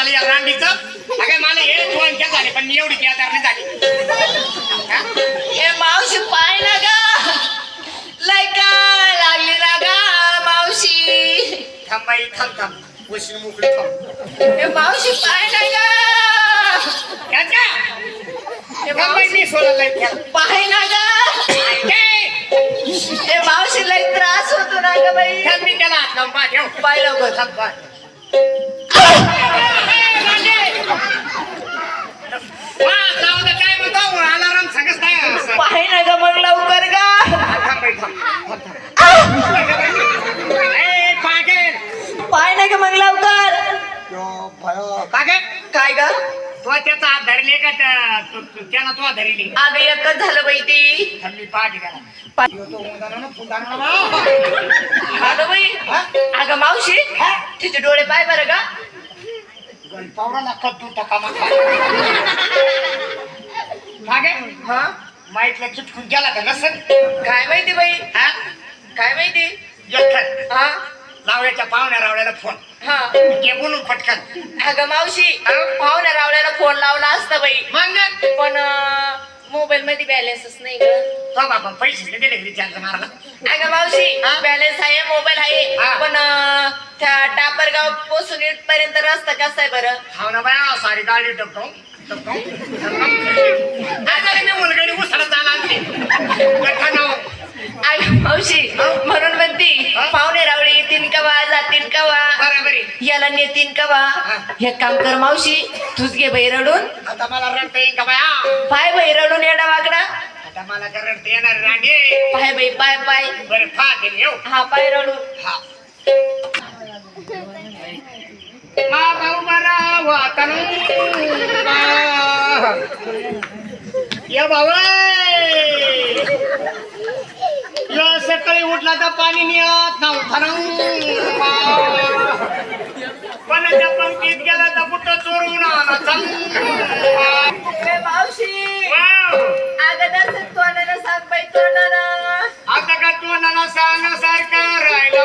झालं या रांडीचं अगं मला हे दोन क्या झाले पण मी एवढी बेदार नाही झाली. हा? मावशी पाय ना ग. लय का लागली ना ग मावशी. थांब बाई थांब थांब. मोकळी थांब. ए मावशी पाय ना ग. त्याला. पाय ना ग. ए, ए मावशी लय त्रास होतो ना ग बाई. मी त्याला हात लावून पाय ठेव पाय लवकर थांब पाय वा, जाऊ दे, काय म्हणतो अलाराम सांगत नाही असं. पाय ना ग मग लवकर ग थांब बाई, थांब. थांब, थांब. ए, पागल. पाय ना ग मग लवकर पागल. काय ग? तो त्याचा हात धरले का त्या- तो- तो- त्यानं तो हात धरले. अगं एकच झालं बाई ती. थांब, मी पाहते त्याला. पाय- यो, तो उंदरानं फुंदानं बा. अगं बाई अगं मावशी तिचे डोळे पाय बरं का? पावराला कद्दू टाका मग. हा? माईकला चिटकून गेला का नसेल? काय माहिती बाई? हा? काय माहिती. हा? लावण्याच्या पाहुण्या रावल्याला फोन हा. घे बोलून पटकन. अगं मावशी पाहुण्या रावल्याला फोन लावला असता बाई. मग पण मोबाईल मध्ये बॅलन्सच नाही ग. तो बाबा पैसे दिले दिले रिचार्ज मारला अगं मावशी हा? बॅलन्स आहे मोबाईल आहे. हा. पण अं, त्या टापरगाव पोसून इथपर्यंत रस्ता कसा आहे बरं? हो ना बाया सारी गाडी टपतो टपतो आता मी मुलगाडी उसळत बरोबर आहे. याला नेतील कवा हा. हे काम कर मावशी तूच घे बाई रडून. आता मला रडता येईल का बाया? पाय बाई रडून येडा वाकडा. आता मला का रडता येणार पाय बाई पाय पाय. बरं येऊ. हा पाय रडून. हा. या सकाळी उठला तर पाणी निघत नव्हतं पण त्या पंक्तीत गेला तर कुठं चोरून तोंडाला सांग तोंडाला आता का तू नाना सांगण्यासारखं राहिलं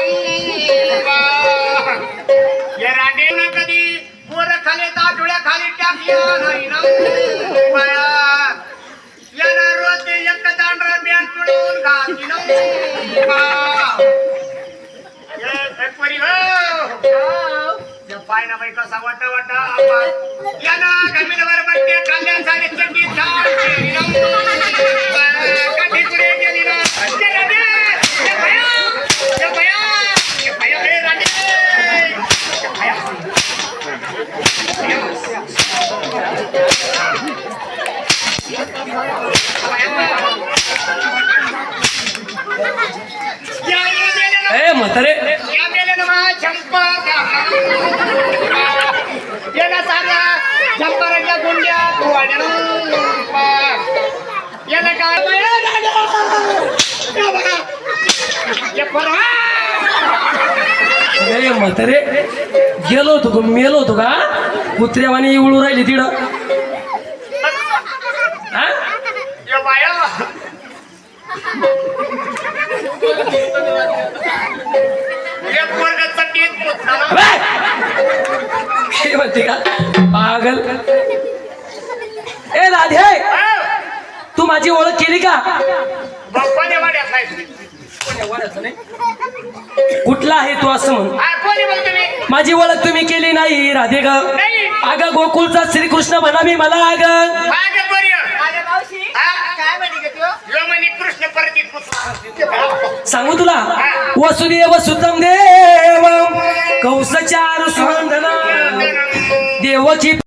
या रांडे ना कधी? पोर खाली ताटुळ्या खाली टाकल्या नाही ना? कसा वाटा वाटा आंबा. याला गमीनवर बट्टे खाल्ल्यासाठी चड्डी झाड केली ना. काठी पुढे गेली ना. ये रांडे, ये भया, ये भया, ये भया, हे रांडे. ये भया. या, या मेले ना. ए म्हातारे या मेले ना मा, काय दादा! म्हातारे गेलो होतो का? मेलो होतो का? कुत्र्यावानी इवळू राहिली तिडं. म्हणते का? पागल. ए राधे हो. तू माझी ओळख केली का? बाप्पाने वाड्यात नाही. कुठला आहे तू असं म्हण? माझी ओळख तुम्ही केली नाही राधे ग. नाही. अगं गोकुळचा श्रीकृष्ण म्हणा मी मला अग. सांगू तुला? वसुदेव सुतम देव कौसचार सुवंदना. देवची